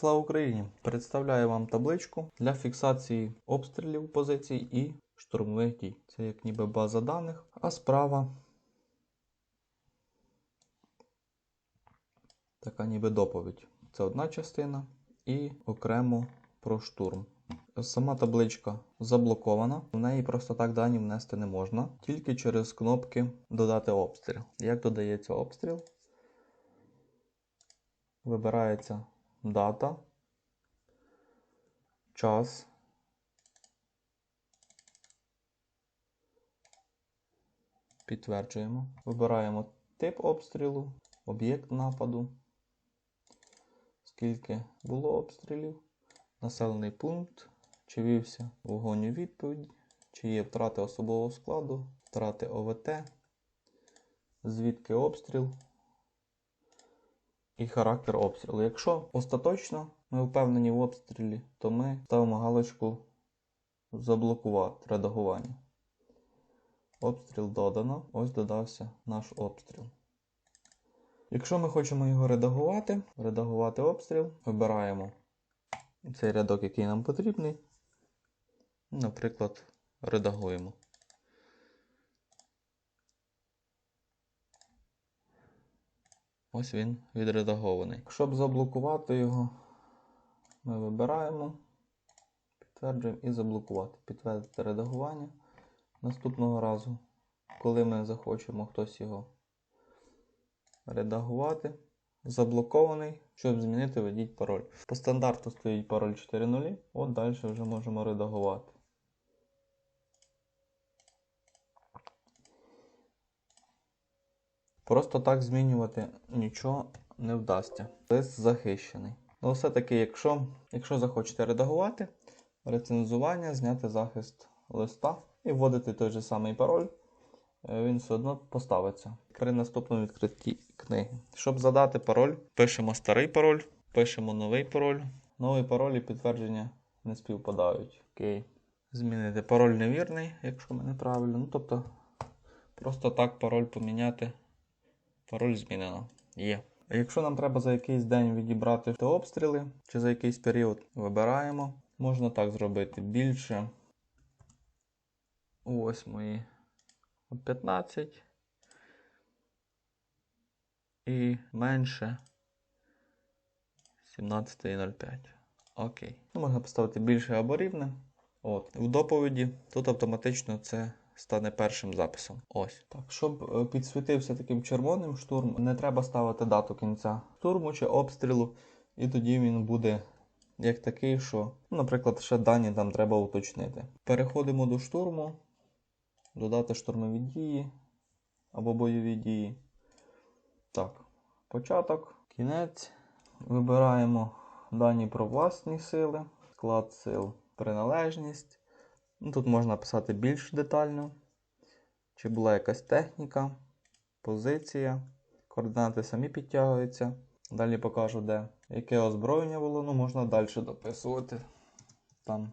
Слава Україні! Представляю вам табличку для фіксації обстрілів позицій і штурмових дій. Це як ніби база даних, а справа така ніби доповідь. Це одна частина і окремо про штурм. Сама табличка заблокована, в неї просто так дані внести не можна, тільки через кнопки Додати обстріл. Як додається обстріл? Вибирається дата, час, підтверджуємо. Вибираємо тип обстрілу, об'єкт нападу, скільки було обстрілів, населений пункт, чи вівся вогонь у відповідь, чи є втрати особового складу, втрати ОВТ, звідки обстріл і характер обстрілу. Якщо остаточно ми впевнені в обстрілі, то ми ставимо галочку заблокувати редагування. Обстріл додано. Ось додався наш обстріл. Якщо ми хочемо його редагувати, редагувати обстріл, вибираємо цей рядок, який нам потрібний. Наприклад, редагуємо. Ось він відредагований. Щоб заблокувати його, ми вибираємо, підтверджуємо і заблокувати. Підтвердити редагування. Наступного разу, коли ми захочемо хтось його редагувати, заблокований, щоб змінити, введіть пароль. По стандарту стоїть пароль 4.0, от далі вже можемо редагувати. Просто так змінювати нічого не вдасться. Лист захищений. Ну, все-таки, якщо, якщо захочете редагувати, рецензування, зняти захист листа і вводити той же самий пароль, е, він все одно поставиться при наступному відкритті книги. Щоб задати пароль, пишемо старий пароль, пишемо новий пароль. Новий пароль і підтвердження не співпадають. Окей. Змінити пароль невірний, якщо ми неправильно. Ну, тобто, просто так пароль поміняти. Пароль змінено. Є. Якщо нам треба за якийсь день відібрати обстріли чи за якийсь період, вибираємо. Можна так зробити більше. Ось мої 15. І менше 17.05. Окей. Ну, можна поставити більше або рівне. От. В доповіді тут автоматично це стане першим записом. Ось. Так, щоб е, підсвітився таким червоним штурм, не треба ставити дату кінця штурму чи обстрілу, і тоді він буде як такий, що, наприклад, ще дані там треба уточнити. Переходимо до штурму, додати штурмові дії або бойові дії. Так, початок, кінець. Вибираємо дані про власні сили, склад сил, приналежність. Ну, Тут можна писати більш детально. Чи була якась техніка, позиція. Координати самі підтягуються. Далі покажу, де. Яке озброєння було, ну можна далі дописувати. Там.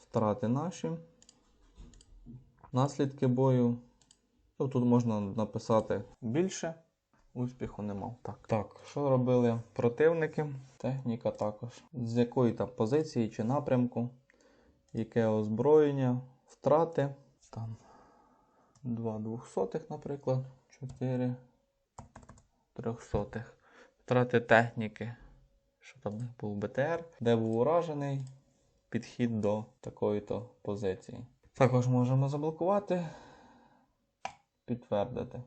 Втрати наші. Наслідки бою. Ну, Тут можна написати більше. Успіху не мав. Так, так, що робили противники? Техніка також. З якої там позиції чи напрямку, яке озброєння, втрати. Там 2 двохсотих, наприклад, 4 трьохсотих. Втрати техніки. Що там них був БТР, де був уражений підхід до такої-то позиції. Також можемо заблокувати, підтвердити.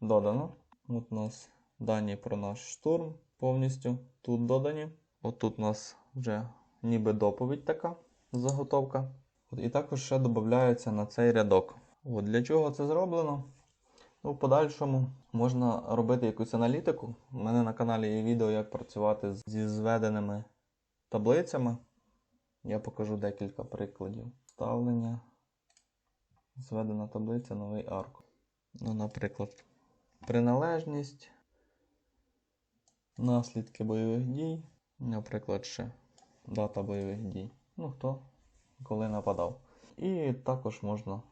Додано. От у нас дані про наш штурм повністю тут додані. От у нас вже ніби доповідь така заготовка. От, І також ще додається на цей рядок. От Для чого це зроблено? Ну, В подальшому можна робити якусь аналітику. У мене на каналі є відео, як працювати зі зведеними таблицями. Я покажу декілька прикладів. Ставлення. Зведена таблиця, новий арк. Ну, Наприклад, приналежність, наслідки бойових дій, наприклад, ще дата бойових дій. Ну, хто коли нападав. І також можна,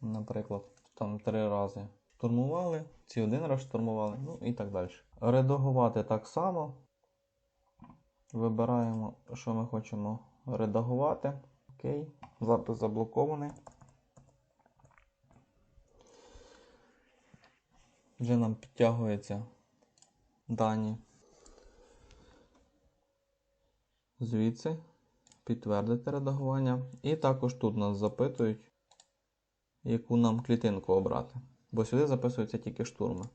наприклад, там три рази штурмували, ці один раз штурмували, ну і так далі. Редагувати так само. Вибираємо, що ми хочемо редагувати. Окей. Запис заблокований. Вже нам підтягуються дані. Звідси підтвердити редагування. І також тут нас запитують, яку нам клітинку обрати. Бо сюди записуються тільки штурми.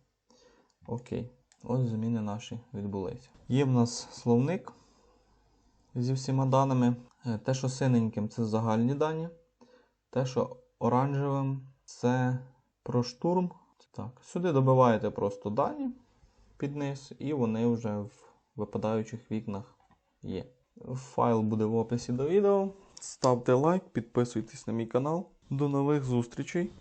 Окей. Ось зміни наші відбулися. Є в нас словник зі всіма даними. Е, Те, що синеньким, це загальні дані. Те, що оранжевим, це про штурм. Так, сюди добиваєте просто дані під низ, і вони вже в випадаючих вікнах є. Файл буде в описі до відео. Ставте лайк, підписуйтесь на мій канал. До нових зустрічей!